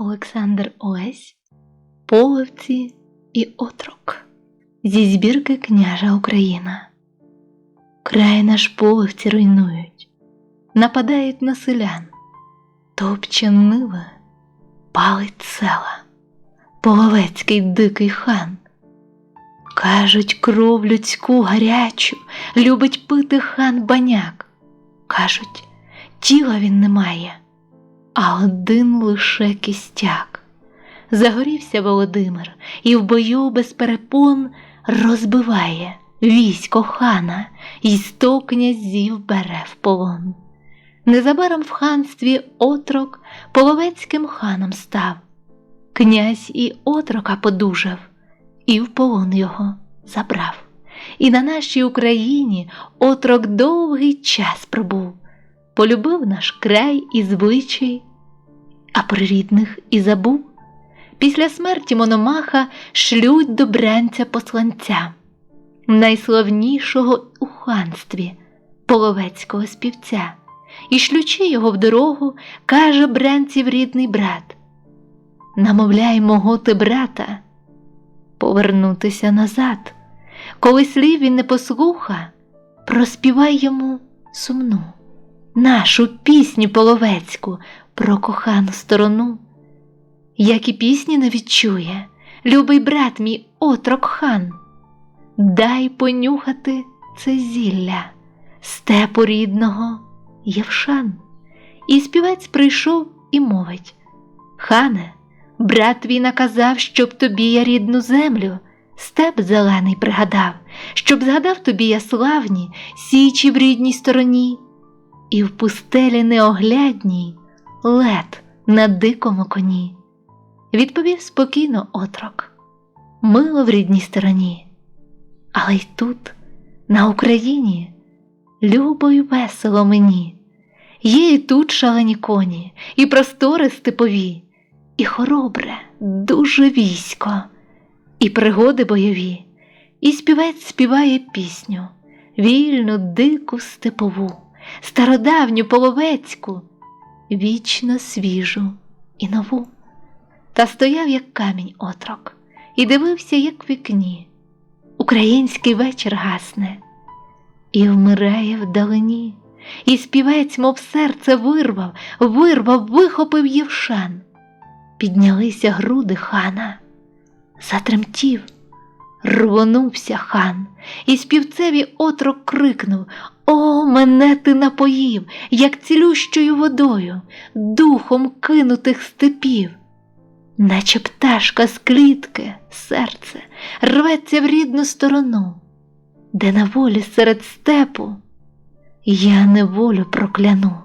Олександр Олесь Половці і отрок зі збірки Княжа Україна. Край наш половці руйнують, нападають на селян, топче ниви, палить села, половецький дикий хан. Кажуть, кров людську гарячу, любить пити хан баняк. Кажуть, тіла він не має, а один лише кістяк. Загорівся Володимир і в бою без перепон розбиває військо хана і сто князів бере в полон. Незабаром в ханстві отрок половецьким ханом став. Князь і отрока подужав, і в полон його забрав. І на нашій Україні отрок довгий час пробув, полюбив наш край і звичай, а про рідних і забув. Після смерті Мономаха шлють до бранця посланця, найславнішого у ханстві половецького співця, і шлючи його в дорогу, каже бранців рідний брат: Намовляй мого ти брата, повернутися назад. Коли слів він не послуха, проспівай йому сумну, нашу пісню половецьку про кохану сторону. Як і пісні не відчує, любий брат мій отрок хан, дай понюхати це зілля, степу рідного Євшан. І співець прийшов і мовить: Хане, брат твій наказав, щоб тобі я рідну землю, степ зелений пригадав, щоб згадав тобі я славні січі в рідній стороні, і в пустелі неоглядній лед на дикому коні. Відповів спокійно отрок, мило в рідній стороні, але й тут, на Україні, любо й весело мені. Є і тут шалені коні, і простори степові, і хоробре, дуже військо, і пригоди бойові, і співець співає пісню, вільну, дику степову, стародавню половецьку, вічно свіжу і нову. Та стояв, як камінь отрок, і дивився, як в вікні. Український вечір гасне і вмирає вдалині, і співець, мов серце вирвав, вирвав, вихопив Євшан. Піднялися груди хана, затремтів, рвонувся хан, і співцеві отрок крикнув О, мене ти напоїв, як цілющою водою, духом кинутих степів. Наче пташка з клітки, серце рветься в рідну сторону, де на волі серед степу я неволю прокляну,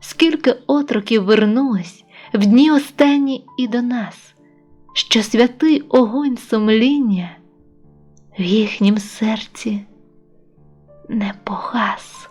скільки отроків вернулось в дні останні і до нас, що святий огонь сумління в їхнім серці не погас.